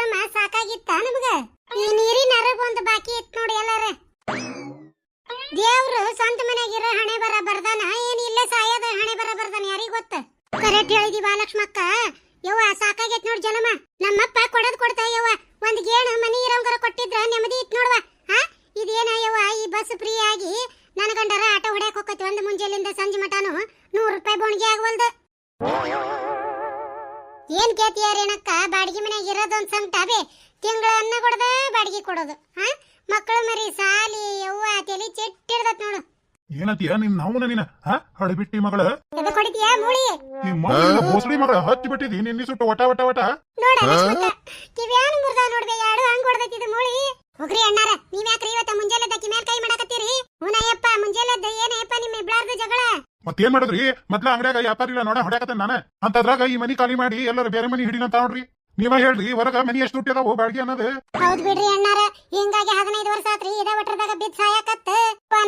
ಬರಮ ಸಾಕಾಗಿತ್ತ ನಮಗ? ಈ ನೀರಿನ ಅರಬ ಒಂದು ಬಾಕಿ ಇತ್ತು ನೋಡಿ ಎಲ್ಲಾರ. ದೇವ್ರು ಸ್ವಂತ ಮನೆಗಿರೋ ಹಣೆ ಬರ ಬರ್ದಾನ? ಏನ್ ಇಲ್ಲ ಸಾಯದ ಹಣೆ ಬರ ಬರ್ದಾನ ಯಾರಿಗ್ ಗೊತ್ತ? ಕರೆಕ್ಟ್ ಹೇಳಿದಿ ಬಾಲಕ್ಷ್ಮಕ್ಕ ಯವ್ವ, ಸಾಕಾಗೈತ್ ನೋಡಿ ಜನಮ ನಮ್ಮಪ್ಪ ಕೊಡದ್ ಕೊಡ್ತಾ ಯವ್ವ. ಒಂದ್ ಗೇಣು ಮನಿ ಇರೋಂಗರ ಕೊಟ್ಟಿದ್ರ ಏನಂತೀಯ ನಿನ್ ನಾವು ನೀನ? ಹಾ? ಹಳಬಿಟ್ಟಿ ಮಗಳ? ಮಗಳ ಭೋಸಡಿ ಮಗಳ ಹಚ್ಚಿ ಬಿಟ್ಟಿದಿ ನಿನ್ನಿ ಸುಟ್ಟು ವಟ ವಟ ವಟ? ನೋಡ ಲಕ್ಷ್ಮಕ್ಕ ಕಿವ್ಯಾನ ಮುರ್ದ ನೋಡ್ಬೆ ಯಾಡು ಹಂಗ್ ಹೊಡ್ದೈತಿ ಮೂಳಿ? ಹೋಗ್ರಿ ಅಣ್ಣಾರ ನೀವ್ ಯಾಕ್ರಿ ಇವತ್ತ ಮುಂಜಾನೆದ ಕಿಮ್ಯಾಲ್ ಕೈ ಮಾಡಕತ್ತೀರಿ? ಹುನಯ್ಯಪ್ಪ ಏನ ಏನಯ್ಯಪ್ಪ ನಿಮ್ಮ ಇಬ್ಳಾರ್ದು ಜಗಳ? ಮತ್ತೇನ್ ಮಾಡಿದ್ರಿ? ಮೊದ್ಲ ಅಂಗಡಿಯಾಗ ವ್ಯಾಪಾರ ಇಲ್ಲ ನೋಡ ಹೊಡ್ಯಾಕತ್ತ ನಾನ? ಅಂತದ್ರಾಗ ಈ ಮನಿ ಖಾಲಿ ಮಾಡಿ ಎಲ್ಲರೂ ಬೇರೆ ಮನಿ ಹಿಡಿನಂತ ನೋಡ್ರಿ. ನೀವ ಹೇಳ್ರಿ ಹೊರಗ ಮನಿ ಎಷ್ಟು ದುಡ್ಡು ಅದಾವು ಬಾಡಿಗೆ ಅನ್ನೋದು? ಹೌದ್ ಬಿಡ್ರಿ ಅಣ್ಣಾರ ಹಿಂಗಾಗಿ ಹದಿನೈದು ವರ್ಷ ಆತ್ರಿ ಇದ ಒಟ್ರದಾಗ ಬಿದ್ ಸಾಯಕತ್ತ.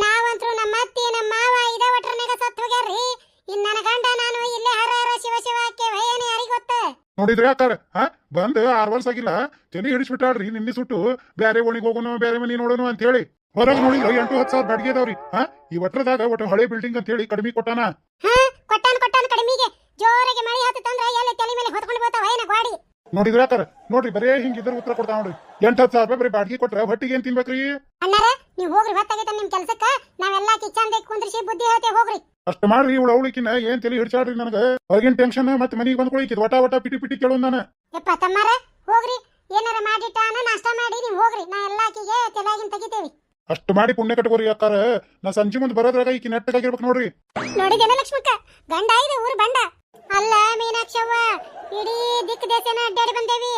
ನಾವಂತ್ರು ನಮ್ಮ ಅತ್ತಿ ನಮ್ಮ ಮಾವ ಇದ ಒಟ್ರನಾಗ ಸತ್ ಹೋಗ್ಯಾರ್ರಿ. ಇನ್ ನನ್ನ ಗಂಡ ನಾನು ಇಲ್ಲೇ ಹರ ಹರ ಶಿವ ಶಿವ ಹಾಕೇವ ಏನು ಯಾರಿಗ್ ಗೊತ್ತ ನೋಡಿದ್ರಿ ಅಕ್ಕಾರ ಹಾ? ಬಂದ ಆರ್ ವರ್ಷ ಆಗಿಲ್ಲ ತಲೆ ಹಿಡಿಸ್ಬಿಟ್ಟಾಳ್ರಿ ನಿನ್ನೆ ಸುಟ್ಟು. ಬ್ಯಾರೆ ಓಣಿಗೆ ಹೋಗೋನು ಬೇರೆ ಮನಿ ನೋಡೋನು ಅಂತ ಹೇಳಿ ಹೊರಗ್ ನೋಡಿದ್ರ ಎಂಟು ಹತ್ತು ಸಾವಿರ ಬಾಡಿಗೆ ಅದಾವ್ರಿ ಹಾ? ಈ ಒಟ್ರದಾಗ ಒಟ್ಟು ಹಳೆ ಬಿಲ್ಡಿಂಗ್ ಅಂತ ಹೇಳಿ ಕಡಿಮೆ ಕೊಟ್ಟಾನ? ಹಾ ಕೊಟ್ಟಾನ ಕೊಟ್ಟಾನ ಕಡಿಮೆಗೆ. ಜೋರಾಗಿ ಮಳಿ ತಂದ್ರೆ ಎಲ್ಲ ತಲೆ ಮೇಲೆ ಹೊತ್ಕೊಂಡು ಬರ್ತಾವ ಏನ ಗಾಡಿ ನೋಡಿದ್ರಿ ಅಕ್ಕಾರ ನೋಡ್ರಿ ಬರೇ ಹಿಂಗಿದ್ರ ಉತ್ತರ ಕೊಡ್ತಾವ ನೋಡ್ರಿ. ಎಂಟ್ ಹತ್ತು ಸಾವಿರ ರೂಪಾಯಿ ಬರೀ ಬಾಡಿಗೆ ಕೊಟ್ರ ಹೊಟ್ಟಿಗೆ ಏನ್ ತಿನ್ಬೇಕ್ರಿ? ಅಣ್ಣಾರ ನೀ ಹೋಗ್ರಿ ಹೊತ್ತಾಗೈತ ನಿಮ್ ಕೆಲ್ಸಕ್ಕ. ನಾವೆಲ್ಲಾ ಕಿಚನ್ ಕುಂದ್ರಿಸಿ ಬುದ್ಧಿ ಹೇಳ್ತೇವೆ ಹೋಗ್ರಿ. ಅಷ್ಟ ಮಾಡ್ರಿ ಇವಳು ಅವಳಿಕಿನ ಏನ್ ತಲೆ ಹಿಡ್ಸಾಡ್ರಿ ನನಗ? ಹೊರಗಿನ ಟೆನ್ಷನ್ ಮತ್ತೆ ಮನಿಗೆ ಬಂದ್ಕೊಳಿಕಿದ್ ವಟ ವಟ ಪಿಟಿ ಪಿಟಿ ಕೇಳೋಣ ನಾನು. ಯಪ್ಪ ತಮ್ಮಾರ ಹೋಗ್ರಿ. ಏನಾರ ಮಾಡಿಟ್ಟಾನ ನಾಷ್ಟ ಮಾಡಿ ನೀವು ಹೋಗ್ರಿ. ನಾ ಎಲ್ಲಾ ಆಕಿಗೆ ತಲೆಯಾಗಿನ್ ತೆಗಿತೇವಿ. ಅಷ್ಟು ಮಾಡಿ ಪುಣ್ಯ ಕಟ್ಕೋರಿ ಅಕ್ಕಾರ. ನಾ ಸಂಜೆ ಮುಂದೆ ಬರೋದ್ರಾಗ ಈಕಿ ನೆಟ್ಟಗಾಗಿರ್ಬೇಕು ನೋಡ್ರಿ. ನೋಡಿದೇನ ಲಕ್ಷ್ಮಕ್ಕ? ಗಂಡ ಇದೆ ಊರು ಬಂಡ. ಅಲ್ಲ ಮೀನಾಕ್ಷವ್ವ ಇಡೀ ದಿಕ್ಕ ದೇಶನ ಅಡ್ಡಾಡಿ ಬಂದೇವಿ.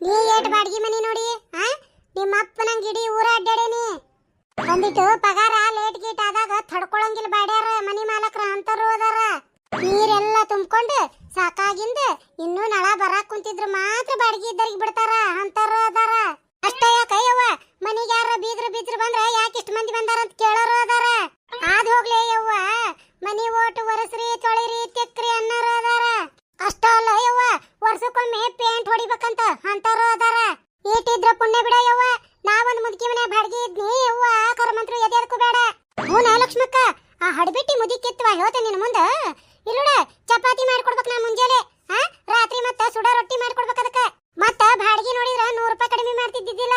ನೀ ಏಟ್ ಬಾಡ್ಗಿ ಮನಿ ನೋಡಿ, ಆ? ನಿಮ್ಮ ಅಪ್ಪನಂಗ್ ಇಡೀ ಊರ ಅಡ್ಡಾಡೇನಿ. ಬಂದಿಟ್ಟು ಪಗಾರ ಲೇಟ್ ಗೀಟ್ ಆದಾಗ ತಡ್ಕೊಳಂಗಿಲ್ಲ ಬಾಡ್ಯಾರ ಮನಿ ಮಾಲಕ್ರ ಅಂತರು ಅದಾರ. ನೀರೆಲ್ಲ ತುಂಬ್ಕೊಂಡು ಸಾಕಾಗಿಂದ ಇನ್ನೂ ನಳ ಬರಾಕ್ ಕುಂತಿದ್ರು ಮಾತ್ರ ಬಾಡಿಗೆ ಇದ್ದರಿಗೆ ಬಿಡ್ತಾರ ಅಂತರು ಅದಾರ. ಅಷ್ಟ ಯಾಕಯ್ಯವ್ವ ಮನಿಗೆ ಯಾರ ಬೀದ್ರ ಬಿದ್ರು ಬಂದ್ರ ಇಷ್ಟು ಮಂದಿ ಬಂದಾರ ಅಂತ ಕೇಳೋರು ಅದಾರ. ಆದ್ ಹೋಗ್ಲೇ ಯವ್ವ ಮನಿ ಓಟ್ ವರಸ್ರಿ ತೊಳಿರಿ, ತೆಕ್ರಿ ಅನ್ನೋರು ಅದಾರ. ಅಷ್ಟ ಅಲ್ಲ ಯವ್ವ ವರ್ಷಕ್ಕೊಮ್ಮೆ ಪೇಂಟ್ ಹೊಡಿಬೇಕಂತ ಅಂತಾರು ಅದಾರ. ಈಟಿದ್ರ ಪುಣ್ಯ ಬಿಡ ಯವ್ವ ನಾವೊಂದ್ ಮುದುಕಿ ಮನೆ ಬಾಡ್ಗಿ ಇದ್ನಿ ಯವ್ವ ಕರ್ಮಂತ್ರು ಎದೆದಕ್ಕೂ ಬೇಡ ಹೂನ ಲಕ್ಷ್ಮಕ್ಕ ಆ ಹಡಬಿಟ್ಟಿ ಮುದಿಕಿತ್ವ ಹೇಳ್ತೇನೆ ನಿನ್ ಮುಂದ ಇಲ್ಲೋಡ ಚಪಾತಿ ಮಾಡ್ಕೊಡ್ಬೇಕು ನಾ ಮುಂಜಾನೆ ಆ ರಾತ್ರಿ ಮತ್ತ ಸುಡ ರೊಟ್ಟಿ ಮಾಡ್ಕೊಡ್ಬೇಕು ಅದಕ್ಕ ಮತ್ತ ಬಾಡ್ಗಿ ನೋಡಿದ್ರ ನೂರ್ ರೂಪಾಯಿ ಕಡಿಮೆ ಮಾಡ್ತಿದ್ದಿದ್ದಿಲ್ಲ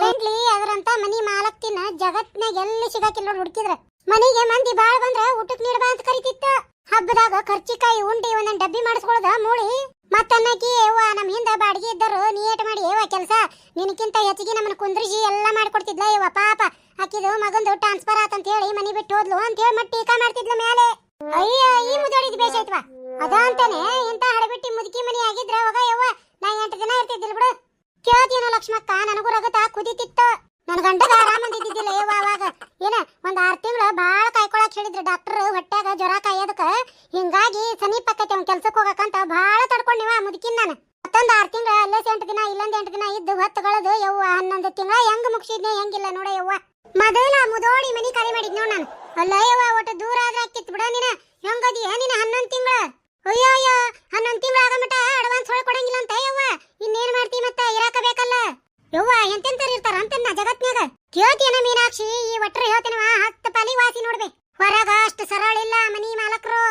ಬೆಂಡ್ಲಿ ಅದರಂತ ಮನಿ ಮಾಲಕ್ತಿನ ಜಗತ್ನಾಗ ಎಲ್ಲಿ ಸಿಗಾಕಿಲ್ಲ ನೋಡ್ ಹುಡುಕಿದ್ರ ಮನಿಗೆ ಮಂದಿ ಬಾಳ ಬಂದ್ರ ಊಟಕ್ ನೀಡ್ಬಾ ಅಂತ ಕರಿತಿತ್ತ ಹಬ್ಬದಾಗ ಖರ್ಚಿಕಾಯಿ ಉಂಡಿ ಒಂದೊಂದ್ ಡಬ್ಬಿ ಮಾಡಿಸ್ಕೊಳ್ದ ಮೂಳಿ ಅವ್ವ ಹಿಂದೆ ಹಿಂದ ಬಾಡಿಗೆ ಇದ್ದರು ನೀಟ್ ಮಾಡಿ ಯವ್ವ ಕೆಲಸ? ನಿನಕ್ಕಿಂತ ಹೆಚ್ಚಿಗೆ ನಮ್ಮನ್ನ ಕುಂದ್ರಿಸಿ ಎಲ್ಲ ಮಾಡ್ಕೊಡ್ತಿದ್ಲ ಯವ್ವ ಪಾಪ. ಆಕಿದು ಮಗಂದು ಟ್ರಾನ್ಸ್ಫರ್ ಆತಂತ ಹೇಳಿ ಮನಿ ಬಿಟ್ಟು ಹೋದ್ಲು ಅಂತ ಹೇಳಿ ಮತ್ತೆ ಟೀಕಾ ಮಾಡ್ತಿದ್ಲ ಮೇಲೆ ಅಯ್ಯ, ಈ ಮುದೋಡಿದ್ ಬೇಷ ಆಯ್ತವ ಅದ ಅಂತಾನೆ ಇಂತ ಹಡಬಿಟ್ಟಿ ಮುದುಕಿ ಮನಿ ಆಗಿದ್ರ ಅವಾಗ ಯವ್ವ ನಾ ಎಂಟು ದಿನ ಇರ್ತಿದ್ದಿಲ್ಲ ಬಿಡು. ಕೇಳ್ತೀನೋ ಲಕ್ಷ್ಮಕ್ಕ, ನನಗೂ ರಗತ ಕುದಿತಿತ್ತು. ನನ್ ಗಂಡಗ ಆರಾಮಂದಿದ್ದಿಲ್ಲ ಯವ್ವ ಅವಾಗ. ಏನ, ಒಂದ್ ಆರು ತಿಂಗಳು ಬಾಳ ಕಾಯ್ಕೊಳಕ್ ಹೇಳಿದ್ರು ಡಾಕ್ಟರ್, ಹೊಟ್ಯಾಗ ಜ್ವರ ಕಾಯೋದಕ್ಕ. ಹಿಂಗಾಗಿ ಸಮೀಪ ಆಕೈತಿ ಅವ್ನ್ ಕೆಲ್ಸಕ್ ಹೋಗಕಂತ ಬಾಳ ತಡ್ಕೊಂಡಿವ ಮುದುಕಿನ್ ನಾನು. ಮತ್ತೊಂದು ಆರ್ ತಿಂಗಳ ಅಲ್ಲೇ ಎಂಟು ದಿನ, ಇಲ್ಲೊಂದ್ ಎಂಟು ದಿನ ಇದ್ದು ಹೊತ್ತುಗಳದು ಯವ್ವ, ಹನ್ನೊಂದು ತಿಂಗಳ, ಹೆಂಗ್ ಮುಗಿಸಿದ್ನೆ, ಹೆಂಗಿಲ್ಲ ನೋಡ ಯವ್ವ. ಮೊದಲ ಮುದೋಡಿ ಮನಿ ಖಾಲಿ ಮಾಡಿದ್ ನೋಡ್ ನಾನು. ಅಲ್ಲ ಯವ್ವ, ಒಟ್ಟು ದೂರ ಆದ್ರೆ ಆಕಿತ್ ಬಿಡ ನೀನ. ಹೆಂಗದಿಯ ನೀನ ಹನ್ನೊಂದ್ ತಿಂಗಳ? ಅಯ್ಯೋ ಅಯ್ಯೋ ಹನ್ನೊಂದ್ ತಿಂಗಳ ಆಗಮಟ ಅಡ್ವಾನ್ಸ್ ಹೊಳ ಕೊಡಂಗಿಲ್ಲ ಅಂತ, ಯವ್ವ. ಇನ್ನೇನ್ ಮಾಡ್ತಿ ಮತ್ತ ಇರಾಕ ಬೇಕಲ್ಲ ಯವ್ವ ಎಂತೆಂತರ್ ಇರ್ತಾರ ಅಂತನ್ನ ಜಗತ್ನ್ಯಾಗ? ಕೇಳ್ತೀನ ಮೀನಾಕ್ಷಿ, ಈ ಒಟ್ರ ಹೇಳ್ತೀನವ ಹತ್ತು ಪಾಲಿ ವಾಸಿ ನೋಡ್ಬೇಕು ಹೊರಗ ಅಷ್ಟು ಸರಳ ಇಲ್ಲ ಮನಿ ಮಾಲಕರು.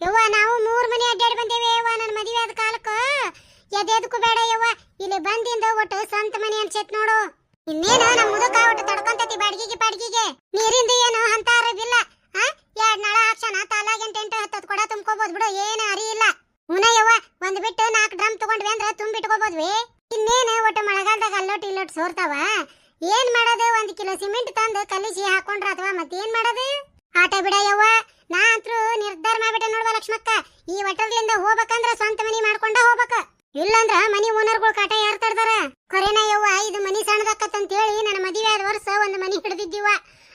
ಯವ್ವ, ನಾವು ಮೂರ್ ಮನಿ ಅಡ್ಡಾಡಿ ಬಂದೇವೆ ಯವ್ವ ನನ್ನ ಮದುವೆ ಆದ ಕಾಲಕ್ಕ ಎದೆದಕ್ಕೂ ಬೇಡ ಯವ್ವ. ಇಲ್ಲಿ ಬಂದಿಂದ ಒಟ್ಟು ಸ್ವಂತ ಮನೆ ಅನ್ಸೈತ್ ನೋಡು. ಇನ್ನೇನು ನಮ್ಮ ಮುದುಕ ಒಟ್ಟು ತಡ್ಕೊಂತತಿ ಬಾಡಿಗೆಗೆ ಬಾಡಿಗೆಗೆ ನೀರಿಂದ ಏನು ಅಂತ ಅರಿವಿಲ್ಲ ಆ? ಎರಡ್ ನಳ ಹಾಕ್ಸಣ ತಾಲಾಗೆ ಎಂಟು ಎಂಟು ಹತ್ತತ್ತು ಕೊಡ ತುಂಬ್ಕೋಬಹುದು ಬಿಡು, ಏನು ಅರಿ ಇಲ್ಲ ಹುನ ಯವ್ವ, ಒಂದ್ ಬಿಟ್ಟು ನಾಲ್ಕು ಡ್ರಮ್ ತಗೊಂಡ್ವಿ ಅಂದ್ರ ತುಂಬಿಟ್ಕೋಬಹುದ್ವಿ ಇನ್ನೇನು ಒಟ್ಟು ಮಳೆಗಾಲದಾಗ ಅಲ್ಲೋಟ್ ಇಲ್ಲೋಟ್ ಸೋರ್ತಾವ? ಏನ್ ಮಾಡೋದು? ಒಂದ್ ಕಿಲೋ ಸಿಮೆಂಟ್ ತಂದು ಕಲಿಸಿ ಹಾಕೊಂಡ್ರ ಅಥವಾ ಮತ್ತೇನ್ ಮಾಡೋದು? ಆಟ ಬಿಡ ಯವ್ವ. ನಾ ಅಂತೂ ನಿರ್ಧಾರ ಮಾಡ್ಬಿಟ್ಟೆ ನೋಡ್ವ ಲಕ್ಷ್ಮಕ್ಕ. ಈ ಹೋಗ್ಬೇಕಂದ್ರ ಸ್ವಂತ ಮನಿ ಇಲ್ಲಂದ್ರ ಮನಿ ಓನರ್ಗಳು ಕಾಟ ಯಾರ್ ತಡ್ದಾರ? ಖರೇನ ಯವ್ವ, ಇದು ಮನಿ ಸಣ್ಣದಕ್ಕತ್ತಂತ ಹೇಳಿ ನನ್ನ ಮದುವೆ ಆದ ವರ್ಷ ಒಂದು ಮನಿ ಹಿಡ್ದಿದ್ದೀವ.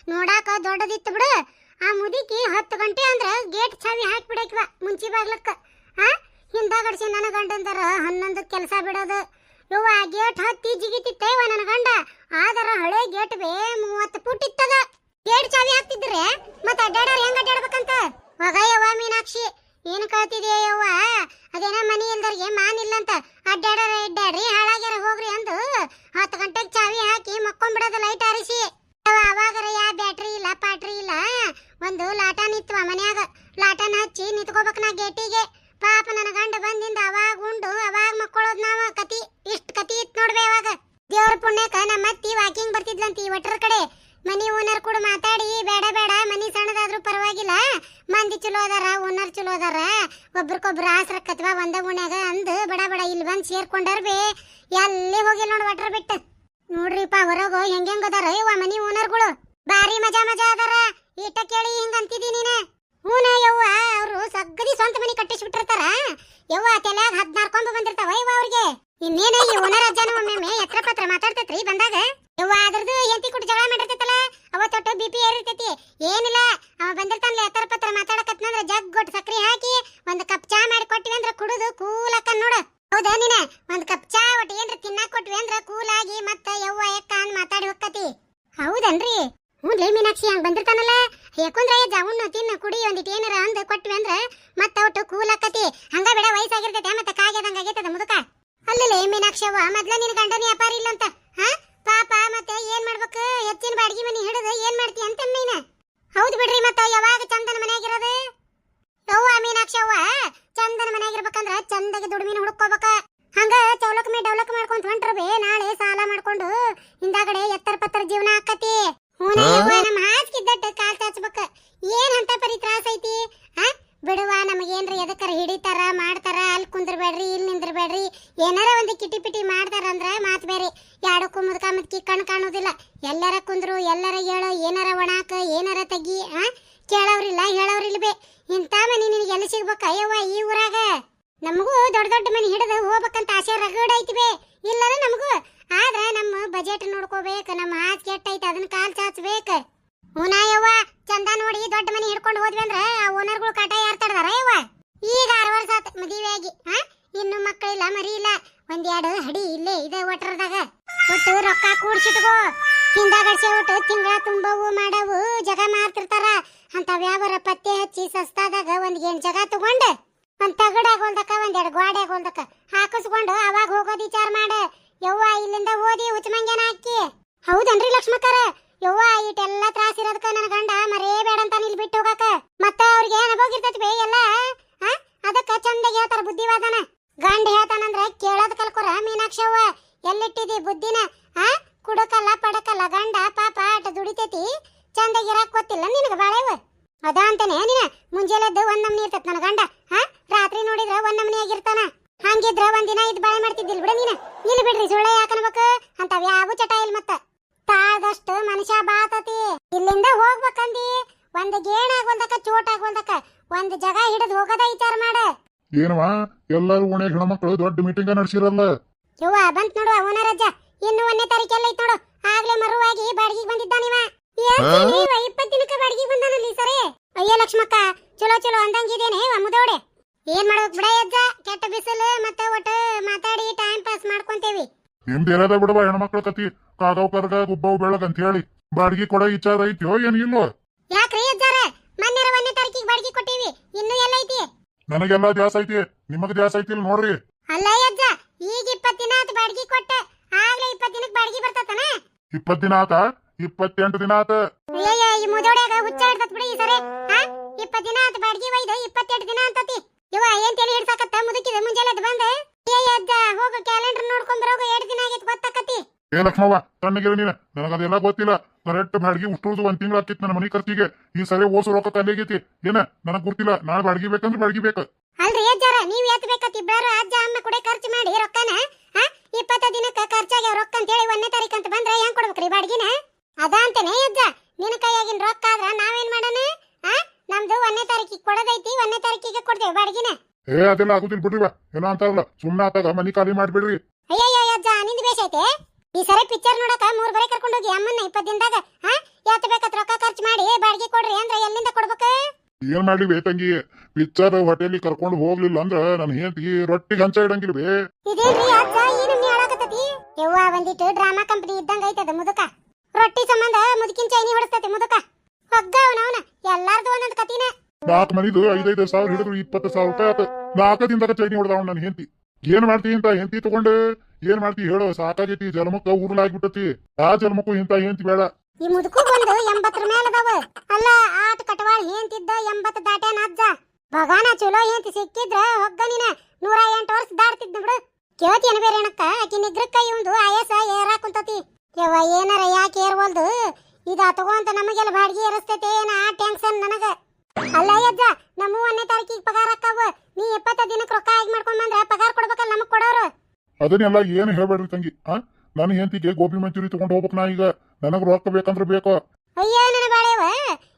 ನೋಡಾಕ ದೊಡ್ಡದಿತ್ತು ಬಿಡು. ಆ ಮುದಿಕಿ ಹತ್ತು ಗಂಟೆ ಅಂದ್ರ ಗೇಟ್ ಚಾವಿ ಹಾಕ್ಬಿಡಕ್ವ ಮುಂಚಿ ಬಾಗ್ಲಕ್ಕ. ಆ? ಹಿಂದಾಗಡ್ಸಿ ನನ್ನ ಗಂಡಂದರ ಹನ್ನೊಂದು ಕೆಲಸ ಬಿಡೋದು. ಯವ್ವ ಗೇಟ್ ಹತ್ತಿ ಜಿಗಿತಿತ್ತೇವ ನನ್ನ ಗಂಡ. ಆದರ ಹಳೆ ಗೇಟ್ ಬೇ ಮೂವತ್ತು ಫುಟ್ ಇತ್ತದ. ಗೇಟ್ ಚಾವಿ ಹಾಕ್ತಿದ್ರೆ ಮತ್ತೆ ಅಡ್ಡಾಡೋರು ಹೆಂಗ್ ಅಡ್ಡಾಡ್ಬೇಕಂತ? ಹೊಗಯ್ಯವ್ವ ಮೀನಾಕ್ಷಿ. ಏನು ಕಳ್ತಿದೆಯ ಯವ್ವ? ಅದೇನೋ ಮನಿ ಇಲ್ದವ್ರಿಗೆ ಮಾನ್ ಇಲ್ಲಂತ. ಅಡ್ಡಾಡೋರ ಇಡ್ಡಾಡ್ರಿ, ಹಾಳಾಗ್ಯಾರ ಹೋಗ್ರಿ ಅಂದು. ಹತ್ತು ಗಂಟೆಗೆ ಚಾವಿ ಹಾಕಿ ಮಕ್ಕೊಂಡ್ಬಿಡೋದು ಲೈಟ್ ಆರಿಸಿ. ಅವಾಗರ ಯಾ ಬ್ಯಾಟ್ರಿ ಇಲ್ಲ, ಪಾಟ್ರಿ ಇಲ್ಲ? ಒಂದು ಲಾಟ ಇತ್ತು ಮನ್ಯಾಗ. ಲಾಟನ ಹಚ್ಚಿ ನಿಂತ್ಕೋಬೇಕು ನಾ ಗೇಟಿಗೆ. ಪಾಪ ನನ್ನ ಗಂಡ ಬಂದಿಂದ ಅವ ಒಬ್ರಿಗೊಬ್ರು ಆಸ್ರಕ್ಕತ್ವ ಒಂದ ಓಣ್ಯಾಗ ಅಂದ ಬಡ ಬಡ ಇಲ್ಲಿ ಬಂದು ಸೇರ್ಕೊಂಡಾರ ಬೇ. ಎಲ್ಲಿ ಹೋಗಿಲ್ಲ ನೋಡ್ ವಾಟರ್ ಬಿಟ್ಟು. ನೋಡ್ರಿಪ್ಪ ಹೊರಗ ಹೆಂಗ್ ಹೆಂಗ್ ಅದಾರ ಇವ ಮನಿ ಓನರ್ಗಳು ಬಾರಿ ಮಜಾ ಮಜಾ ಅದಾರ. ಈಟ ಕೇಳಿ ಹಿಂಗ ಅಂತಿದಿ ನೀನ. ಹೂನ ಯವ್ವ, ಅವ್ರು ಸಗ್ಗದಿ ಸ್ವಂತ ಮನಿ ಕಟ್ಟಿಸ್ಬಿಟ್ಟಿರ್ತಾರ. ಯವ್ವ, ತಲ್ಯಾಗ ಹದ್ನಾರ್ ಕೊಂಬ ಬಂದಿರ್ತಾವ ಇವ ಅವ್ರಿಗೆ. ಇನ್ನೇನ ಈ ಓನರ್ ಅಜ್ಜನ ಒಮ್ಮೆ ಎತ್ರ ಪತ್ರ ಮಾತಾಡ್ತೈತ್ರಿ ಬಂದಾಗ? ಯವ್ವ, ಅದ್ರದ್ದು ಹೆಂಡತಿ ಕೊಟ್ಟು ಜಗಳ ಮಾಡಿರ್ತೈತಲ್ಲ? ಅವತ್ತೊಟ್ಟು ಬಿ ಪಿ ಏರಿರ್ತೈತಿ. ಏನಿಲ್ಲ, ಅವ ಬಂದಿರ್ತಾನಲ್ಲ ಎತ್ತರ ಪತ್ರ ಮಾತಾಡಕತ್ನಂದ್ರ ಜಗ್ ಗೊಟ್ಟು ಸಕ್ರಿ ಹಾಕಿ ಒಂದು ಕಪ್ ಚಾ ಮಾಡಿ ಕೊಟ್ಟಿವಿ ಅಂದ್ರೆ ಕುಡುದು ಕೂಲ್ ಅಕ್ಕನ್ ನೋಡು. ಹೌದಾ ನೀನ? ಒಂದು ಕಪ್ ಚಾ ಒಟ್ಟು ಏನ್ರ ತಿನ್ನಾಕ ಕೊಟ್ವಿ ಅಂದ್ರ ಕೂಲಾಗಿ ಮತ್ತ ಯವ್ವ ಎಕ್ಕ ಅಂದ್ ಮಾತಾಡಿ ಹೋಕ್ಕತಿ. ಹೌದನ್ರಿ? ಹ್ಞೂ ಲೇ ಮೀನಾಕ್ಷಿ, ಹಂಗೆ ಬಂದಿರ್ತಾನಲ್ಲ? ಯಾಕಂದ್ರ ಜಾವುಣ್ಣ ತಿನ್ನ, ಕುಡಿ ಒಂದಿಟ್ ಏನಾರ ಅಂದ ಕೊಟ್ವಿ ಅಂದ್ರ ಮತ್ತ ಒಟ್ಟು ಕೂಲ್ ಆಕತಿ ಹಂಗ ಬಿಡ, ವಯಸ್ಸಾಗಿರ್ತೈತೆ, ಮತ್ತ ಕಾಗ್ಯದಂಗ ಆಗೈತದ ಮುದುಕ. ಅಲ್ಲಲೇ ಮೀನಾಕ್ಷವ್ವ ಮೊದ್ಲ ನಿನ್ ಗಂಡನ ವ್ಯಾಪಾರ ಇಲ್ಲ ಅಂತ, ಹಾ? ಪಾಪ, ಮತ್ತೆ ಏನ್ ಮಾಡ್ಬೇಕು? ಹೆಚ್ಚಿನ ಬಾಡಿಗೆ ಮನಿ ಹಿಡಿದು ಏನ್ ಮಾಡ್ತಿ ಅಂತ ನೀನ? ಹೌದು ಬಿಡ್ರಿ, ಮತ್ತ ಯಾವಾಗ ಚಂದನ ಮನೆಯಾಗಿರೋದು ಯವ್ವ ಮೀನಾಕ್ಷವ್ವ ಚಂದನ ಮನೆಯಾಗಿರ್ಬೇಕಂದ್ರ ಚಂದಗೆ ದುಡಿಮಿನ ಹುಡುಕೋಬೇಕ. ಹಂಗ ಚೌಲಕ್ ಮೇ ಡೆವಲಕ್ ಮಾಡ್ಕೊಂತ ಹೊಂಟ್ರಬೇ ನಾಳೆ ಸಾಲ ಮಾಡ್ಕೊಂಡು ಹಿಂದಾಗಡೆ ಎತ್ತರ ಪತ್ತರ ಜೀವನ ಆಕತಿ ಹೂನೇ ಯವ್ವ ನಮ್ಮ ಹಾಸ್ಕಿದ್ದಟ್ಟ ಕಾಲ್ ಚಾಚ್ಬೇಕ ಏನ್ ಅಂತ ಪರಿ ತ್ರಾಸ ಐತಿ ಹಾ ಬಿಡುವ ನಮಗೇನ್ರಿ ಎದಕ್ಕರ ಹಿಡಿತಾರ ಮಾಡ್ತಾರ ಅಲ್ಲಿ ಕುಂದ್ರಬೇಡ್ರಿ ಇಲ್ಲಿ ನಿಂದ್ರಬೇಡ್ರಿ ಏನಾರ ಒಂದು ಕಿಟಿ ಪಿಟಿ ಮಾಡ್ತಾರ ಅಂದ್ರ ಮಾತ್ ಬೇರೆ ಯಾಡಕ್ಕೂ ಮುದ್ಕ ಮುದ್ಕಿ ಕಣ್ ಕಾಣೋದಿಲ್ಲ ಎಲ್ಲರ ಕುಂದ್ರು ಎಲ್ಲರ ಹೇಳೋ ಏನಾರ ಒಣಾಕ ಏನಾರ ತೆಗಿ ಆ ಕೇಳವ್ರಿಲ್ಲ ಹೇಳವ್ರಿಲ್ಲ ಬೇ ಇಂಥ ಮನಿ ನಿನಗೆ ಎಲ್ಲಿ ಸಿಗ್ಬೇಕ ಅಯ್ಯವ್ವ ಈ ಊರಾಗ ನಮಗೂ ದೊಡ್ಡ ದೊಡ್ಡ ಮನಿ ಹಿಡಿದು ಹೋಗ್ಬೇಕಂತ ಆಸೆ ರಗಡ್ ಬೇ ನಮಗೂ? ಆದ್ರೆ ನಮ್ಮ ಬಜೆಟ್ ನೋಡ್ಕೋಬೇಕು, ನಮ್ಮ ಹಾಸ್ ಕೆಟ್ಟೈತೆ, ಅದನ್ನ ಕಾಲ್ ಚಾಚ್ಬೇಕು. ಹುನಾಯವ್ವ, ಚಂದ ನೋಡಿ ದೊಡ್ಡ ಮನೆ ಹಿಡ್ಕೊಂಡು ಹೋದ್ವಿ ಅಂದ್ರ ಆ ಓನರ್ಗಳು ಕಾಟ ಯಾರ್ ತಡ್ದಾರ ಯವ್ವ? ಈಗ ಆರು ವರ್ಷ ಆತ ಮದುವೆ ಆಗಿ ಹಾ ಇನ್ನು ಮಕ್ಕಳಿಲ್ಲ, ಮರಿ ಇಲ್ಲ. ಒಂದೆರಡು ಹಡಿ ಇಲ್ಲೇ ಇದೆ ಒಟ್ರದಾಗ. ಒಟ್ಟು ರೊಕ್ಕ ಕೂಡ್ಸಿಟ್ಕೋ. ಹಿಂದಾಗಡ್ಸೆ ಒಟ್ಟು ತಿಂಗಳ ತುಂಬವು ಮಾಡವು, ಜಗ ಮಾರ್ತಿರ್ತಾರ. ಅಂತ ವ್ಯಾಪಾರ ಪತ್ತೆ ಹಚ್ಚಿ ಸಸ್ತಾದಾಗ ಒಂದ್ ಏನ್ ಜಗ ತಗೊಂಡ್, ಒಂದ್ ತಗಡಾಗ ಒಂದ್ ಒಂದೆರಡು ಗೋಡೆಯಾಗ ಹೊಲ್ದಕ್ಕ ಹಾಕಿಸ್ಕೊಂಡು ಅವಾಗ ಹೋಗೋದು ವಿಚಾರ ಮಾಡ. ಯವ್ವ ಇಲ್ಲಿಂದ ಓದಿ ಹುಚ್ಚಮಂಗ್ಯಾನ ಹಾಕಿ. ಹೌದನ್ರಿ ಲಕ್ಷ್ಮಕ್ಕರ ಯವ್ವ, ಇಟ್ಟೆಲ್ಲ ತ್ರಾಸ ಇರೋದಕ್ಕ ನನ್ನ ಗಂಡ ಮರೇ ಬೇಡ ಅಂತ ಇಲ್ಲಿ ಬಿಟ್ಟು ಹೋಗಾಕ. ಮತ್ತ ಅವ್ರಿಗೆ ಅನುಭೋಗಿರ್ತೈತಿ ಬೇ ಎಲ್ಲ? ಅದಕ್ಕ ಚಂದಗೆ ಹೇಳ್ತಾರ ಬುದ್ಧಿವಾದನ. ಗಂಡ ಹೇಳ್ತಾನಂದ್ರ ಕೇಳೋದ್ ಕಲ್ಕೊರ ಮೀನಾಕ್ಷವ್ವ ಎಲ್ಲಿಟ್ಟಿದಿ ಬುದ್ಧಿನ? ಆ? ಕುಡಕಲ್ಲ, ಪಡಕಲ್ಲ, ಗಂಡ, ಪಾಪ, ಆಟ ದುಡಿತೈತಿ. ಚಂದಗಿರಾಕ್ ಗೊತ್ತಿಲ್ಲ ನಿನಗ ಬಾಳೆವ ಅದ ಅಂತಾನೆ ನೀನ? ಮುಂಜಾನೆದ್ದು ಒಂದ್ ನಮ್ನಿ ಇರ್ತೈತಿ ನನ್ನ ಗಂಡ. ಹಾ ರಾತ್ರಿ ನೋಡಿದ್ರ ಒಂದ್ ನಮ್ನಿ ಆಗಿರ್ತಾನ. ಹಂಗಿದ್ರ ಒಂದಿನ ಇದ್ ಬಾಳೆ ಮಾಡ್ತಿದ್ದಿಲ್ ಬಿಡ ನೀನ. ಇಲ್ಲಿ ಬಿಡ್ರಿ ಸುಳ್ಳೆ ಯಾಕನ್ಬೇಕು ಅಂತ ಯಾವ ಚಟ ಇಲ್ ಮತ್ತ. ತಾಳ್ದಷ್ಟು ಮನುಷ್ಯ ಬಾತತಿ. ಇಲ್ಲಿಂದ ಹೋಗ್ಬೇಕಂದಿ. ಒಂದ್ ಗೇಣ್ ಆಗೋಲ್ದಕ್ಕ ಚೋಟ್ ಆಗೋಲ್ದಕ್ಕ ಒಂದ್ ಜಗ ಹಿಡಿದು ಹೋಗೋದ ವಿಚಾರ ಮಾಡ. ಏನವ ಎಲ್ಲಾರು ಓಣ್ಯಾಗ ಹೆಣ್ಮಕ್ಳು ದೊಡ್ಡ ಮೀಟಿಂಗ್ ನಡೆಸಿರಲ್ಲ. ಯವ್ವ ಬಂತ್ ನೋಡು ಅವನ ರಜ ಇನ್ನು ಒಂದನೇ ತಾರೀಕೆಲ್ಲ ಐತ್ ನೋಡು. ಆಗ್ಲೇ ಮರುವಾಗಿ ಬಾಡಿಗೆ ಬಂದಿದ್ದಾನಿವ ಇಪ್ಪತ್ತು ದಿನಕ್ಕೆ ಬಾಡಿಗೆ ಬಂದಾನಲ್ಲಿ ಸರಿ. ಅಯ್ಯ ಲಕ್ಷ್ಮಕ್ಕ ಚಲೋ ಚಲೋ ಅಂದಂಗಿದೇನೆ ಮುದೋಡೆ. ಏನ್ ಮಾಡ್ಬೇಕು ಬಿಡ ಅಜ್ಜ ಕೆಟ್ಟ ಬಿಸಿಲು ಮತ್ತೆ ಒಟ್ಟು ಮಾತಾಡಿ ಟೈಮ್ ಪಾಸ್ ಮಾಡ್ಕೊಂತೇವಿ. ನಿಮ್ದು ಇರೋದ ಬಿಡವ ಹೆಣ್ಮಕ್ಳ ಕತಿ? ಕಾಗವ್ ಕರ್ಗ ಗುಬ್ಬವ್ ಬೆಳಗ್ ಅಂತ ಹೇಳಿ. ಬಾಡಿಗೆ ಕೊಡೋ ವಿಚಾರ ಐತಿಯೋ ಏನ್ ಇಲ್ವೋ ಯಾಕ್ರಿ ಅಜ್ಜಾರ ಮೊನ್ನೆ ಒಂದನೇ ತಾರೀಕಿಗೆ ಬಾಡಿಗೆ ಕೊಟ್ಟಿವಿ. ಇನ್ನು ಎಲ್ಲ ಐತಿ? ನನಗೆಲ್ಲ ದ್ಯಾಸ ಐತಿ. ನಿಮಗ್ ದ್ಯಾಸ ಐತಿ ನೋಡ್ರಿ. ಅಲ್ಲ ಅಜ್ಜ ಈಗ ಇಪ್ಪತ್ ದಿನ ಆತ ಬಾಡಿಗೆ ಕೊಟ್ಟ. ಆಗ್ಲೇ ಇಪ್ಪತ್ತು ದಿನಕ್ ಬಾಡಿಗೆ ಬರ್ತತನ? ಇಪ್ಪತ್ ದಿನ ಆತ? ಇಪ್ಪತ್ತೆಂಟು ದಿನ ಆತ? ಅಯ್ಯಯ್ಯ ಈ ಮುದೋಡ್ಯಾಗ ಹುಚ್ಚ ಹಿಡ್ತತ್ ಬಿಡಿ ಈ ಸರಿ. ಇಪ್ಪತ್ ದಿನ ಆತ ಬಾಡ್ಗಿ ಒಯ್ದು ಇಪ್ಪತ್ತೆರಡು ದಿನ ಅಂತತಿ. ಇವ ಏನ್ ತಲೆ ಹಿಡ್ಸಾಕತ್ತ? ಮುದುಕಿದ ಮುಂಜಾನೆ ಎದ್ದು ಬಂದ. ಅಯ್ಯಯ್ಯ ಅಜ್ಜ ಹೋಗು ಕ್ಯಾಲೆಂಡರ್ ನೋಡ್ಕೊಂಡ್ ಬರೋಗು ಎರಡ್ ದಿನ ಆಗೈತೆ ಗೊತ್ತಾಕತಿ ಏ ಲಕ್ಷ್ಮವ್ವ ತಣ್ಣಗಿರ ನೀನ. ನನಗದೆಲ್ಲ ಗೊತ್ತಿಲ್ಲ. ಕರೆಕ್ಟ್ ಬಾಡಿಗೆ ಉಷ್ಟುರ್ದು ಒಂದ್ ತಿಂಗಳ ಆಕಿತ್ ನನ್ನ ಮನಿ ಖರ್ಚಿಗೆ. ಈ ಸರಿ ಓಸು ರೊಕ್ಕ ತಲೆಗೈತಿ ಏನ ನನಗ್ ಗೊತ್ತಿಲ್ಲ. ನಾಳೆ ಬಾಡಿಗೆ ಬೇಕಂದ್ರೆ ಬಾಡಿಗೆ ಬೇಕು. ಅಲ್ರಿ ಅಜ್ಜಾರ ನೀವ್ ಎತ್ ಬೇಕತ್ ಇಬ್ಬರು ಅಜ್ಜ ಅಮ್ಮ ಕೂಡ ಖರ್ಚು ಮಾಡಿ ರೊಕ್ಕನ ಇಪ್ಪತ್ತ ದಿನಕ್ಕ ಖರ್ಚಾಗ್ಯಾವ ರೊಕ್ಕ ಅಂತ ಹೇಳಿ ಒಂದನೇ ತಾರೀಕು ಅಂತ ಬಂದ್ರೆ ಹೆಂಗ್ ಕೊಡ್ಬೇಕ್ರಿ ಬಾಡ್ಗಿನ? ಅದ ಅಂತಾನೆ ಅಜ್ಜ ನಿನ್ನ ಕೈಯಾಗಿನ ರೊಕ್ಕ ಆದ್ರ ನಾವೇನ್ ಮಾಡೋಣ? ನಮ್ದು ಒಂದನೇ ತಾರೀಕಿಗೆ ಕೊಡೋದೈತಿ ಒಂದನೇ ತಾರೀಕಿಗೆ ಕೊಡ್ತೇವೆ ಬಾಡಿಗೆನ. ಏ ಅದೆಲ್ಲ ಆಗುದಿಲ್ಲ ಬಿಡ್ರಿ ಏನೋ ಅಂತಾರಲ್ಲ ಸುಮ್ನೆ ಆತಾಗ ಮನಿ ಖಾಲಿ ಮಾಡ್ಬಿಡ್ರಿ. ಅಯ್ಯಯ್ಯೋ ಅಜ್ಜ ನಿಂದು ಬೇಷ ಐತೆ? ಈ ಸರಿ ಪಿಕ್ಚರ್ ನೋಡಕ ಮೂರ್ ಬರೆ ಕರ್ಕೊಂಡು ಹೋಗಿ ಅಮ್ಮನ್ನ ಇಪ್ಪತ್ ದಿನದಾಗ ಹಾ? ಯಾತ ಬೇಕತ್ ರೊಕ್ಕ ಖರ್ಚು ಮಾಡಿ ಬಾಡಿಗೆ ಕೊಡ್ರಿ ಅಂದ್ರೆ ಎಲ್ಲಿಂದ ಕೊಡ್ಬೇಕು? ಏನ್ ಮಾಡ್ಲಿ ಬೇ ತಂಗಿ? ಪಿಕ್ಚರ್ ಹೋಟೆಲ್ ಕರ್ಕೊಂಡು ಹೋಗ್ಲಿಲ್ಲ ಅಂದ್ರ ನಾನು ಹೆಂಡತಿ ರೊಟ್ಟಿ ಹಂಚ ಇಡಂಗಿಲ್ಲ ಬೇ ಇದೇನ್ರಿ ಅಜ್ಜ ಈ ನೀ ಹೇಳಕತ್ತತಿ ಯವ್ವ ಬಂದಿಟ್ಟು ಡ್ರಾಮಾ ಕಂಪನಿ ಇದ್ದಂಗ ಐತದ ಮುದುಕ. ರೊಟ್ಟಿ ಸಂಬಂಧ ಮುದುಕಿನ ಚೈನಿ ಹೊಡಸ್ತತಿ ಮುದುಕ. ಹೊಗ್ಗ ಅವನವನ ಎಲ್ಲಾರ್ದು ಒಂದೊಂದ್ ಕತಿನ ನಾಲ್ಕು ಮನಿದು ಐದೈದು ಸಾವಿರ ಹಿಡಿದ್ರು ಇಪ್ಪತ್ತು ಸಾವಿರ ರೂಪಾಯಿ ಆತ. ನಾಲ್ಕು ದಿನದಾಗ ಚೈನಿ ಹೊಡೆದವ್ ನನ್ನ ಹೆಂಡತಿ. ಏನ್ ಮಾಡ್ತಿ ಅಂತ ಹೆಂಡತಿ ತಗೊಂಡು? ಏನ್ ಮಾಡ್ತಿ ಹೇಳು ಸಾಕಾಗೈತಿ ಜನ್ಮಕ್ಕ ಊರ್ಲಾಗ್ಬಿಟ್ಟತಿ ಆ ಜನ್ಮಕ್ಕೂ ಇಂತ ಹೆಂಡತಿ ಬೇಡ. ಈ ಮುದುಕು ಬಂದು ಎಂಬತ್ತರ ಮೇಲೆ ಅದಾವ. ಅಲ್ಲ ಆಟ ಕಟವಾಳ ಏಂತಿದ್ದ ಎಂಬತ್ ದಾಟ್ಯಾನ ಅಜ್ಜ. ಭಗಾನ ಚಲೋ ಏಂತ ಸಿಕ್ಕಿದ್ರ ಹೊಗ್ಗ ನೀನ. ನೂರ ಎಂಟು ವರ್ಷ ದಾಡ್ತಿದ್ ಬಿಡು. ಕೇಳ್ತೀನ ಬೇರೆ ಏನಕ್ಕ ಆಕಿ ನಿಗ್ರಕ್ಕ ಇವಂದು ಆಯಾಸ ಏರಾಕುಂತತಿ ಯವ್ವ ಏನಾರ ಯಾಕೆ ಏರ್ವಲ್ದು? ಇದ ತಗೋಂತ ನಮಗೆಲ್ಲ ಬಾಡಿಗೆ ಏರಿಸ್ತೈತೆ ಏನ ಆ ಟೆನ್ಷನ್ ನನಗ. ಅಲ್ಲ ಯಜ್ಜ ನಮ್ಮ ಒಂದನೇ ತಾರೀಕಿಗೆ ಪಗಾರ ಅಕ್ಕಾವ ನೀ ಎಪ್ಪತ್ತ ದಿನಕ್ಕೆ ರೊಕ್ಕ ಆಗಿ ಮಾಡ್ಕೊಂಡ್ ಬಂದ್ರೆ ಪಗಾರ ಕೊಡ್ಬೇಕಲ್ಲ ನಮಗ್ ಕೊಡೋರು. ಅದನ್ನೆಲ್ಲ ಏನು ಹೇಳ್ಬೇಡ್ರಿ ತಂಗಿ ಆ? ನನ್ನ ಹೆಂಡತಿಗೆ ಗೋಬಿ ಮಂಚೂರಿ ತಗೊಂಡು ಹೋಗ್ಬೇಕು ನಾ ಈಗ. ನನಗೆ ರೊಕ್ಕ ಬೇಕಂದ್ರೆ ಬೇಕು? ಅಯ್ಯೋ ನನ್ನ ಬಾಳೆವ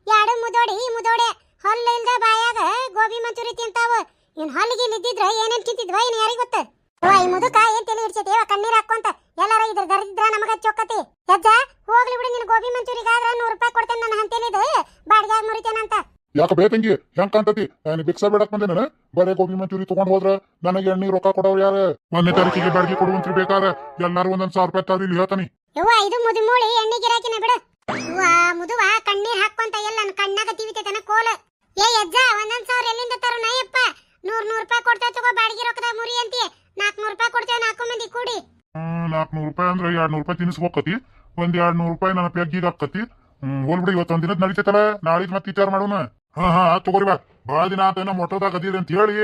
ಯಾಡು ಮುದೋಡಿ ಮುದೋಡೆ. ಹಲ್ಲ ಇಲ್ದ ಬಾಯಾಗ ಗೋಬಿ ಮಂಚೂರಿ ತಿಂತಾವ. ಇನ್ ಹಲ್ಲಿಗೆ ಇದ್ದಿದ್ರ ಏನೇನ್ ತಿಂತಿದ್ವ ಇನ್ ಯಾರಿಗೆ ಗೊತ್ತ? ಅವ್ವ, ಈ ಮುದುಕ ಏನ್ ತಲೆ ಹಿಡ್ಸೈತಿ? ಇವ ಕಣ್ಣೀರ್ ಹಾಕೊಂತ ಎಲ್ಲಾರ ಇದ್ರ ದರಿದ್ರ ನಮಗ ಚೊಕ್ಕತಿ. ಹೋಗ್ಲಿ ಬಿಡು ನಿನ್ ಗೋಬಿ ಮಂಚೂರಿಗಾದ್ರ ನೂರ್ ರೂಪಾಯಿ ಕೊಡ್ತೇನೆ ನನ್ನ ಮುರಿತೇನಂತ ಯಾಕ ಬೇ ತಂಗಿ? ಹೆಂಗ್ ಕಾಣ್ತತಿ? ನಾನು ಭಿಕ್ಷಾ ಬೇಡಕ್ ಬಂದೆ ನಾನು. ಬರೇ ಗೋಬಿ ಮಂಚೂರಿ ತಗೊಂಡ್ ಹೋದ್ರ ನನಗೆ ಎಣ್ಣೆ ರೊಕ್ಕ ಕೊಡೋರು ಯಾರು? ಒಂದನೇ ತಾರೀಕಿಗೆ ಬಾಡಿಗೆ ಕೊಡುವಂತ್ರಿ ಬೇಕಾದ್ರೆ ಎಲ್ಲಾರು ಒಂದೊಂದ್ ಸಾವಿರ ರೂಪಾಯಿ ತಾರಿ ಇಲ್ಲಿ ಹೇಳ್ತಾನಿ. ಯವ್ವ ಇದು ಮುದುಮೂಳಿ ಎಣ್ಣೆ ಗಿರಾಕಿನ ಬಿಡು. ಯವ್ವ ಮುದುವ ಕಣ್ಣೀರ್ ಹಾಕೊಂತ ಎಲ್ಲ ನನ್ ಕಣ್ಣಾಗ ತಿವಿತೈತನ ಕೋಲ. ಏ ಯಜ್ಜ ಒಂದೊಂದ್ ಸಾವಿರ ಎಲ್ಲಿಂದ ತರು ನಯಪ್ಪ ನೂರ್ ನೂರ್ ರೂಪಾಯಿ ಕೊಡ್ತಾ ತಗೋ ಬಾಡಿಗೆ ರೊಕ್ಕದ ಮುರಿ ಅಂತಿ ನಾಲ್ಕುನೂರು ರೂಪಾಯಿ ಕೊಡ್ತೇವೆ ನಾಲ್ಕು ಮಂದಿ ಕೂಡಿ. ಹ್ಮ್ ನಾಲ್ಕುನೂರು ರೂಪಾಯಿ ಅಂದ್ರೆ ಎರಡ್ ನೂರು ರೂಪಾಯಿ ತಿನ್ಸ್ಬೇಕತಿ ಒಂದ್ ಎರಡ್ ನೂರು ರೂಪಾಯಿ ನನ್ನ ಪೆಗ್ಗಿಗೆ ಹಾಕತಿ ಹ್ಮ್ ಹೋಲ್ಬಿಡಿ ಇವತ್ತು ಒಂದ್ ದಿನದ ನಡೀತೈತಲ್ಲ ನಾಳಿದ್ ಮತ್ತೆ ವಿಚಾರ ಮಾಡೋಣ. ಹಾ ಹಾ ಆತ್ ತಗೋರಿ ಬಾ. ಬಾಳ ದಿನ ಆತ ಮೊಟ್ಟದಾಗ ಅದಿರಿ ಅಂತ ಹೇಳಿ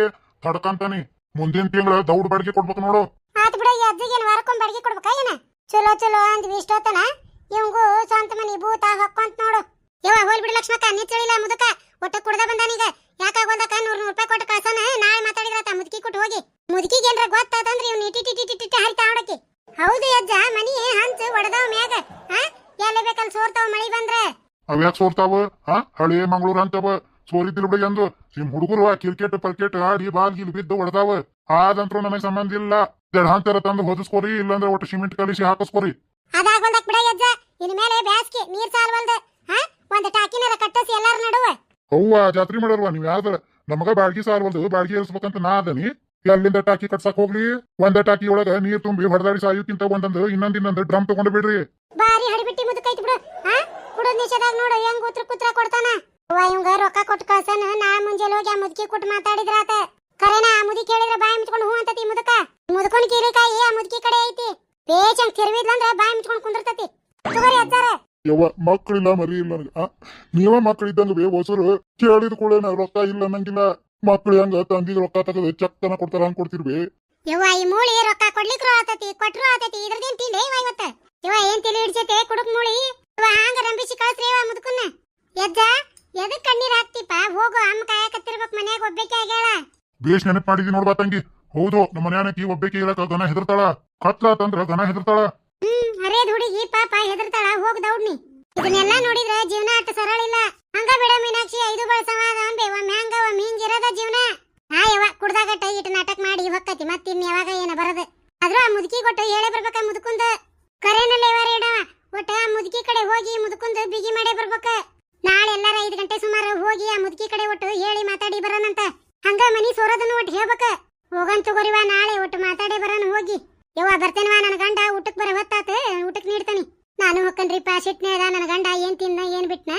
ತಡ್ಕಂತಾನಿ. ಮುಂದಿನ ತಿಂಗಳ ದೌಡ್ ಬಾಡಿಗೆ ಕೊಡ್ಬೇಕು ನೋಡು. ಆತ್ ಬಿಡ ಈ ಅಜ್ಜಿಗೇನ್ ವಾರಕ್ಕೊಂದ್ ಬಾಡಿಗೆ ಕೊಡ್ಬೇಕಾ ಏನ? ಚಲೋ ಚಲೋ ಅಂದ್ವಿ ಇಷ್ಟೊತ್ತನ. ಇವಂಗು ಸ್ವಂತ ಮನಿ ಭೂತ ಹಾಕಂತ ನೋಡು. ಯವ್ವ ಹೋಲ್ ಬಿಡಿ ಲಕ್ಷ್ಮಕ್ಕ ನೀ ತಿಳಿಲ್ಲ ಮುದಕ. ಒಟ್ಟ ಕುಡ್ದ ಬಂದಾನೀಗ. ಯಾಕಾಗೋದಕ್ಕ ನೂರ್ ನೂರ್ ರೂಪಾಯಿ ಕೊಟ್ಟು ಕಳ್ಸನ ನಾಳೆ ಮಾತಾಡಿದ್ರತ ಮುದುಕಿ ಕೊಟ್ಟು ಹೋಗಿ. ಮುದುಕಿಗೆ ಏನ್ರ ಗೊತ್ತಾದಂದ್ರೆ ಇವ್ನು ಇಟಿ ಟಿಟಿ ಟಿಟಿ ಹರಿತಾ ನೋಡಕ್ಕೆ. ಹೌದು ಅಜ್ಜ ಮನಿ ಹಂಚ ಒಡದವ ಮ್ಯಾಗ. ಹಾ? ಎಲ್ಲಿ ಬೇಕಲ್ಲಿ ಸೋರ್ತಾವ ಮಳಿ ಬಂದ್ರೆ? ಅವ್ಯಾಕ್ ಸೋರ್ತಾವ? ಹಾ? ಹಳೆ ಮಂಗಳೂರು ಅಂತವ ಸೋರಿದ್ದಿಲ್ ಬಿಡಿ ಎಂದು. ನಿಮ್ ಹುಡುಗರು ಕ್ರಿಕೆಟ್ ಪರ್ಕೆಟ್ ಆಡಿ ಬಾಲ್ ಗಿಲ್ ಬಿದ್ದು ಹೊಡೆದಾವ ಆದಂತ್ರು ನಮಗೆ ಸಂಬಂಧ ಇಲ್ಲ. ದೆಡ್ ಹಂತರ ತಂದು ಹೊದಿಸ್ಕೊರಿ ಇಲ್ಲಾಂದ್ರೆ ಒಟ್ಟು ಸಿಮೆಂಟ್ ಕಲಿಸಿ ಹಾಕಿಸ್ಕೊರಿ. ಅದಾಗೋದಕ್ ಬಿಡ ಅಜ್ಜ ಇನ್ ಮೇಲೆ ಬ್ಯಾಸ್ಗೆ ನೀರ್ ಸಾಲ್ವಲ್ದ ಹಾ? ಒಂದ್ ಟಾಕಿನರ ಕಟ್ಟಸಿ ಎಲ್ಲಾರ ನಡುವೆ. ಅವ್ವ ಜಾತ್ರೆ ಮಾಡಲ್ವಾ ನೀವ್ ಯಾವ್ದಾರ ನಮಗ ಬಾಳ್ಗಿ ಸಾಲ್ವಲ್ದು ಬಾಳ್ಗಿ ಏರಿಸ್ಬೇಕಂತ ನಾ ಅದನಿ. ಎಲ್ಲಿಂದ ಟಾಕಿ ಕಟ್ಸಕ್ ಹೋಗ್ಲಿ? ಒಂದ ಟಾಕಿ ಒಳಗ ನೀರ್ ತುಂಬಿ ಹೊಡೆದಾಡಿ ಸಾಯುಕ್ಕಿಂತ ಒಂದೊಂದು, ಇನ್ನೊಂದ್ ಇನ್ನೊಂದು ಡ್ರಮ್ ತಗೊಂಡು ಬಿಡ್ರಿ. ಬಾರಿ ಹಡಿಬಿಟ್ಟಿ ಮುದುಕೈತಿ ಬಿಡು. ಕುಡದ್ ನಿಷೇಧಾಗ ನೋಡು, ಹೆಂಗ್ ಉತ್ರ ಕುತ್ರ ಕೊಡ್ತಾನ. ಇವಂಗ ರೊಕ್ಕ ಕೊಟ್ಟು ಕಳ್ಸನ. ನಾ ಮುಂಜಾನೆ ಹೋಗಿ ಆ ಮುದುಕಿ ಕೊಟ್ಟು ಮಾತಾಡಿದ್ರಾತ ಕರೆನ ಆ ಮುದುಕಿ ಕೇಳಿದ್ರೆ ಬಾಯಿ ಮುಚ್ಕೊಂಡು ಹೂ ಅಂತತಿ ಮುದುಕ? ಮುದುಕೊಂಡ್ ಕೀರಿಕಾಯಿ ಆ ಮುದುಕಿ ಕಡೆ ಐತಿ. ಪೇಚಂಗ್ ತಿರುವಿದ್ಲಂದ್ರ ಬಾಯಿ ಮುಚ್ಕೊಂಡು ಕುಂದಿರ್ತತಿ ತಗೋರಿ ಅಜ್ಜಾರ ಯವ್ವ ಮಕ್ಕಳಿಲ್ಲ ಮರಿ ಇಲ್ಲ ನನಗೆ. ಆ, ನೀವ ಮಕ್ಕಳಿದ್ದಂಗ ಬೇ ಹೊಸರು ಕೇಳಿದ ಕೂಡ ರೊಕ್ಕ ಇಲ್ಲ ಅನ್ನಂಗಿಲ್ಲ. ಮಕ್ಳು ಹೆಂಗ ತಂದಿದ್ ರೊಕ್ಕ ತಗದು ತನ ಕೊಡ್ತಾರ ಹಂಗ್ ಕೊಡ್ತಿರ್ಬಿ ಯವ್ವ ಈ ಮೂಳಿ ರೊಕ್ಕ ಕೊಡ್ಲಿಕ್ರು ಆತತಿ ಕೊಟ್ರು ಆತತಿ ಇದ್ರದೇನ್ ತಿಂಡಿ ಇವ ಇವತ್ತ? ಇವ ಏನ್ ತಿಳಿ ಹಿಡ್ಸೈತೆ? ಕುಡುಕ್ ಮೂಳಿ. ಇವ ಹಂಗ ರಂಬಿಸಿ ಕಳ್ಸ್ರಿ ಇವ ಮುದುಕನ್ನ. ಎಜ್ಜ ಎದಕ್ ಕಣ್ಣೀರ್ ಹಾಕ್ತಿಪ್ಪ? ಹೋಗು ಅಮ್ಮ ಕಾಯಕತ್ತಿರ್ಬೇಕು ಮನ್ಯಾಗ ಒಬ್ಬಕ್ಕೆ ಆಗ್ಯಾಳ. ಬೇಷ್ ನೆನಪ್ ಮಾಡಿದಿ ನೋಡ್ಬಾ ತಂಗಿ? ಹೌದು ನಮ್ಮ ಮನ್ಯಾನಕಿ ಒಬ್ಬೇಕೆ ಇರಕ ಗನ ಹೆದರ್ತಾಳ. ಕತ್ಲಾತಂದ್ರ ಗನ ಹೆದರ್ತಾಳ. ಹ್ಮ್ ಅರೇದ್ ಹುಡುಗಿ ಪಾಪ ಹೆದರ್ತಾಳ. ಹೋಗ್ ದೌಡ್ನಿ. ಇದನ್ನೆಲ್ಲ ನೋಡಿದ್ರೆ ಜೀವನ ಅಷ್ಟ ಸರಳ ಇಲ್ಲ. ಹಂಗ ಬಿಡ ಮೀನಾಕ್ಷಿ, ಐದು ಬಳಸವ ಅನ್ಬೆ ಒಮ್ಮೆ ಹಂಗ, ಒಮ್ಮೆ ಜೀವನ. ಆ ಯವ ಕುಡ್ದಾಗ ಟೈ ನಾಟಕ ಮಾಡಿ ಹೊಕ್ಕತಿ, ಮತ್ತೆ ಇನ್ನು ಯಾವಾಗ ಏನ ಬರದು. ಆದ್ರೂ ಆ ಮುದುಕಿ ಕೊಟ್ಟು ಹೇಳೇ ಬರ್ಬೇಕ ಮುದುಕುಂದ. ಕರೆನಲ್ಲ ಇವಾರ ಇಡವ. ಒಟ್ಟ ಆ ಮುದುಕಿ ಕಡೆ ಹೋಗಿ ಮುದುಕುಂದ ಬಿಗಿ ಮಾಡೇ ಬರ್ಬೇಕ. ನಾಳೆ ಎಲ್ಲಾರ ಐದು ಗಂಟೆ ಸುಮಾರು ಹೋಗಿ ಆ ಮುದುಕಿ ಕಡೆ ಒಟ್ಟು ಹೇಳಿ ಮಾತಾಡಿ ಬರೋಣಂತ. ಹಂಗ ಮನಿ ಸೋರೋದನ್ನು ಒಟ್ಟು ಹೇಳ್ಬೇಕ. ಹೋಗನ್ ತಗೋರಿವ, ನಾಳೆ ಒಟ್ಟು ಮಾತಾಡಿ ಬರೋಣ ಹೋಗಿ. ಯವ್ವ, ಬರ್ತೇನವ ನನ್ನ ಗಂಡ ಊಟಕ್ಕೆ ಬರ ಹೊತ್ತಾತ ಊಟಕ್ಕೆ ನೀಡ್ತಾನೆ. ನಾನು ಹೊಕ್ಕನ್ರಿಪ್ಪ ಸಿಟ್ನ್ಯಾಗ ನನ್ನ ಗಂಡ ಏನ್ ತಿನ್ನ, ಏನ್ ಬಿಟ್ನ,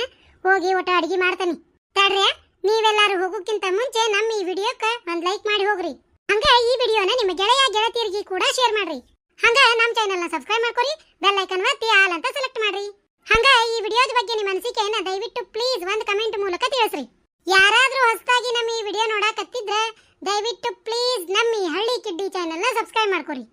ಹೋಗಿ ಊಟ ಅಡಿಗೆ ಮಾಡ್ತಾನೆ. ತಡ್ರಿ ನೀವೆಲ್ಲಾರು ಹೋಗೋಕ್ಕಿಂತ ಮುಂಚೆ ನಮ್ಮ ಈ ವಿಡಿಯೋಕ್ಕ ಒಂದ್ ಲೈಕ್ ಮಾಡಿ ಹೋಗ್ರಿ. ಹಂಗ ಈ ವಿಡಿಯೋನ ನಿಮ್ಮ ಗೆಳೆಯ, ಗೆಳತಿಯರಿಗೆ ಕೂಡ ಶೇರ್ ಮಾಡ್ರಿ. ಹಂಗ ನಮ್ಮ ಚಾನೆಲ್ನ ಸಬ್ಸ್ಕ್ರೈಬ್ ಮಾಡ್ಕೊರಿ ಬೆಲ್ ಐಕನ್ ಒತ್ತಿ ಆಲ್ ಅಂತ ಸೆಲೆಕ್ಟ್ ಮಾಡ್ರಿ. ಹಂಗ ಈ ವಿಡಿಯೋದ ಬಗ್ಗೆ ನಿಮ್ಮ ಅನಿಸಿಕೆಯನ್ನ ದಯವಿಟ್ಟು ಪ್ಲೀಸ್ ಒಂದು ಕಮೆಂಟ್ ಮೂಲಕ ತಿಳಿಸ್ರಿ. ಯಾರಾದ್ರೂ ಹೊಸದಾಗಿ ನಮ್ಮ ಈ ವಿಡಿಯೋ ನೋಡಕತ್ತಿದ್ರೆ, ದಯವಿಟ್ಟು ಪ್ಲೀಸ್ ನಮ್ಮ ಈ ಹಳ್ಳಿ ಕಿಡ್ಡಿ ಚಾನೆಲ್ನ ಸಬ್ಸ್ಕ್ರೈಬ್ ಮಾಡ್ಕೊರಿ.